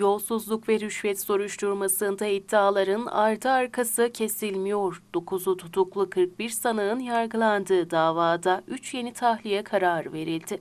Yolsuzluk ve rüşvet soruşturmasında iddiaların ardı arkası kesilmiyor. 9'u tutuklu 41 sanığın yargılandığı davada 3 yeni tahliye kararı verildi.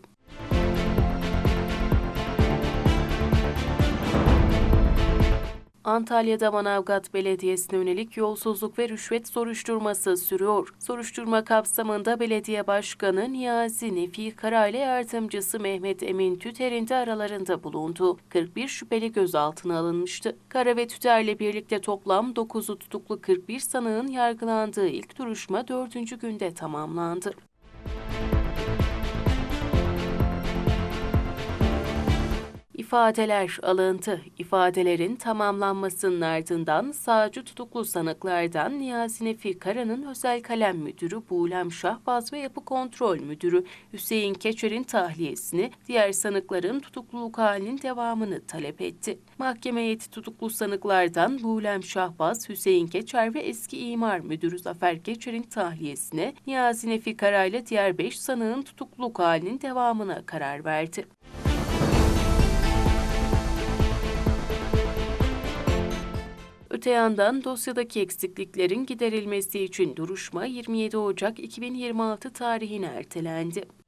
Antalya'da Manavgat Belediyesi'ne yönelik yolsuzluk ve rüşvet soruşturması sürüyor. Soruşturma kapsamında belediye başkanı Niyazi Nefi Kara ile yardımcısı Mehmet Emin Tüter'in de aralarında bulunduğu 41 şüpheli gözaltına alınmıştı. Kara ve Tüter'le birlikte toplam 9'u tutuklu 41 sanığın yargılandığı ilk duruşma 4. günde tamamlandı. İfadeler alıntı. İfadelerin tamamlanmasının ardından sağcı tutuklu sanıklardan Niyazi Nefi Kara'nın özel kalem müdürü Buğlem Şahbaz ve yapı kontrol müdürü Hüseyin Keçer'in tahliyesini, diğer sanıkların tutukluluk halinin devamını talep etti. Mahkeme heyeti tutuklu sanıklardan Buğlem Şahbaz, Hüseyin Keçer ve eski imar müdürü Zafer Keçer'in tahliyesine, Niyazi Nefi Kara ile diğer 5 sanığın tutukluluk halinin devamına karar verdi. Öte yandan dosyadaki eksikliklerin giderilmesi için duruşma 27 Ocak 2026 tarihine ertelendi.